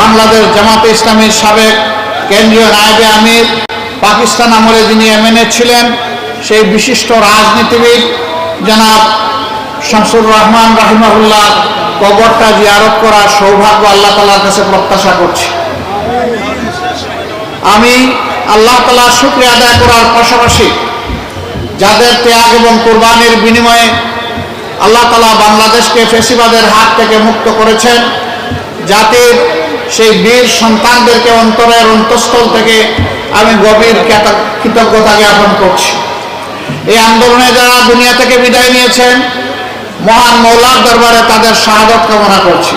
বাংলাদেশ জামাতে ইসলামীর সাবেক কেন্দ্রীয় নায়েবে আমির, পাকিস্তান আমলে যিনি এমএনএ ছিলেন, সেই বিশিষ্ট রাজনীতিবিদ জনাব শামসুর রহমান রাহিমাহুল্লাহ কবরটা জিয়ারত করার সৌভাগ্য আল্লাহ তালার কাছে প্রত্যাশা করছি। আমি আল্লাহ তালার শুক্রিয়া আদায় করার পাশাপাশি যাদের ত্যাগ এবং কোরবানির বিনিময়ে আল্লাহ তালা বাংলাদেশকে ফেসিবাদের হাত থেকে মুক্ত করেছেন জাতির সেই বীর সন্তানদেরকে অন্তরের অন্তঃস্থল থেকে আমি গভীর জ্ঞাতা- কৃতজ্ঞতা জ্ঞাপন করছি। এই আন্দোলনে যারা দুনিয়া থেকে বিদায় নিয়েছেন, মহান মৌলার দরবারে তাদের শাহাদত কামনা করছি।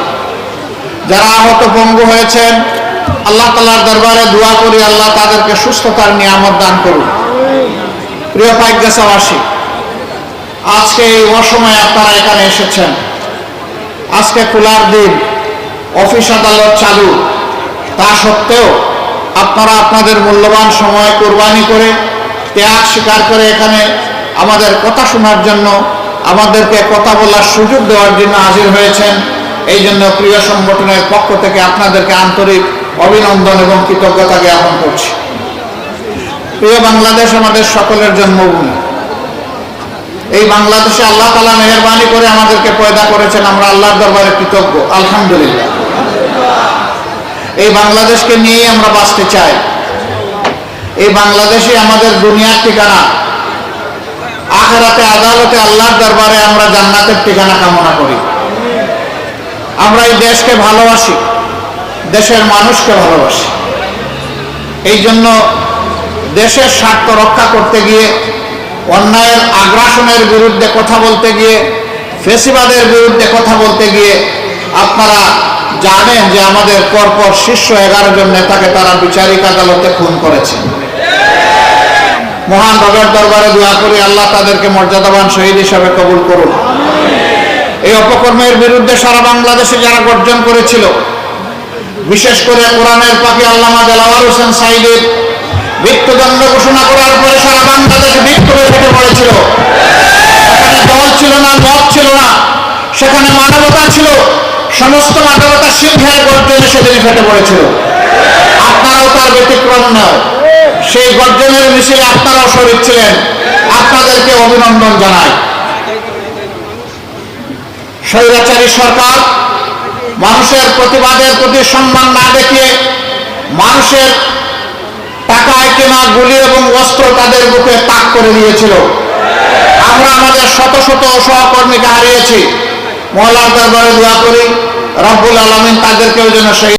যারা আহত পঙ্গু হয়েছেন, আল্লাহ তালার দরবারে দোয়া করি, আল্লাহ তাদেরকে সুস্থতার নিয়ামত দান করুন। প্রিয় পাইজ্ঞাসাবাসী আজকে এই অসময়ে আপনারা এখানে এসেছেন। আজকে খোলার দিন। অফিস আদালত চালু। তা সত্ত্বেও আপনারা আপনাদের মূল্যবান সময় কোরবানি করে ত্যাগ স্বীকার করে এখানে আমাদের কথা শোনার জন্য আমাদেরকে কথা বলার সুযোগ দেওয়ার জন্য হাজির হয়েছেন। এই জন্য প্রিয় সংগঠনের পক্ষ থেকে আপনাদেরকে আন্তরিক অভিনন্দন এবং কৃতজ্ঞতা জ্ঞাপন করছি। প্রিয় বাংলাদেশ, আমাদের সকলের জন্মভূমি। এই বাংলাদেশে আল্লাহ তালা মেহরবানি করে আমাদেরকে পয়দা করেছেন। আমরা আল্লাহর দরবারে কৃতজ্ঞ। আলহামদুলিল্লাহ। এই বাংলাদেশকে নিয়েই আমরা বাঁচতে চাই। এই বাংলাদেশে আমাদের দুনিয়ার ঠিকানা। আখেরাতে, আদালতে, আল্লাহর দরবারে আমরা জান্নাতের ঠিকানা কামনা করি। আমরা এই দেশকে ভালোবাসি, দেশের মানুষকে ভালোবাসি। এই জন্য দেশের স্বার্থ রক্ষা করতে গিয়ে, অন্যায়ের আগ্রাসনের বিরুদ্ধে কথা বলতে গিয়ে, ফেসিবাদের বিরুদ্ধে কথা বলতে গিয়ে আপনারা জানেন যে আমাদের পরপর শীর্ষ এগারো জন নেতাকে তারা বিচারিক আদালতে খুন করেছে। মহান রবের দরবারে দোয়া করি, আল্লাহ তাদেরকে মর্যাদাবান শহীদ হিসাবে কবুল করুন। এই অপকর্মের বিরুদ্ধে সারা বাংলাদেশে যারা গর্জন করেছিল, বিশেষ করে কোরআনের পাখি আল্লামা দেলাওয়ার হোসেন সাইদের মৃত্যুদণ্ড ঘোষণা করার পরে সারা বাংলাদেশ বিক্ষোভে ফেটে পড়েছিল। সেখানে দল ছিল না, মত ছিল না, সেখানে মানবতা ছিল, সমস্ত মানবতা সিংহের গর্জনে সেদিন ফেটে পড়েছিল। আপনারাও তার ব্যতিক্রম নয়। সেই গর্জনের মিছিলে আপনারাও শরীর ছিলেন। আপনাদেরকে অভিনন্দন জানাই। স্বৈরাচারী সরকার মানুষের প্রতিবাদের প্রতি সম্মান না দেখিয়ে মানুষের টাকায় কেনা গুলি এবং অস্ত্র তাদের বুকে তাক করে দিয়েছিল। আমরা আমাদের শত শত সহকর্মীকে হারিয়েছি। মহলার দরবারে দোয়া করি। রব্বুল আলমিন তাদেরকেও যেন সেই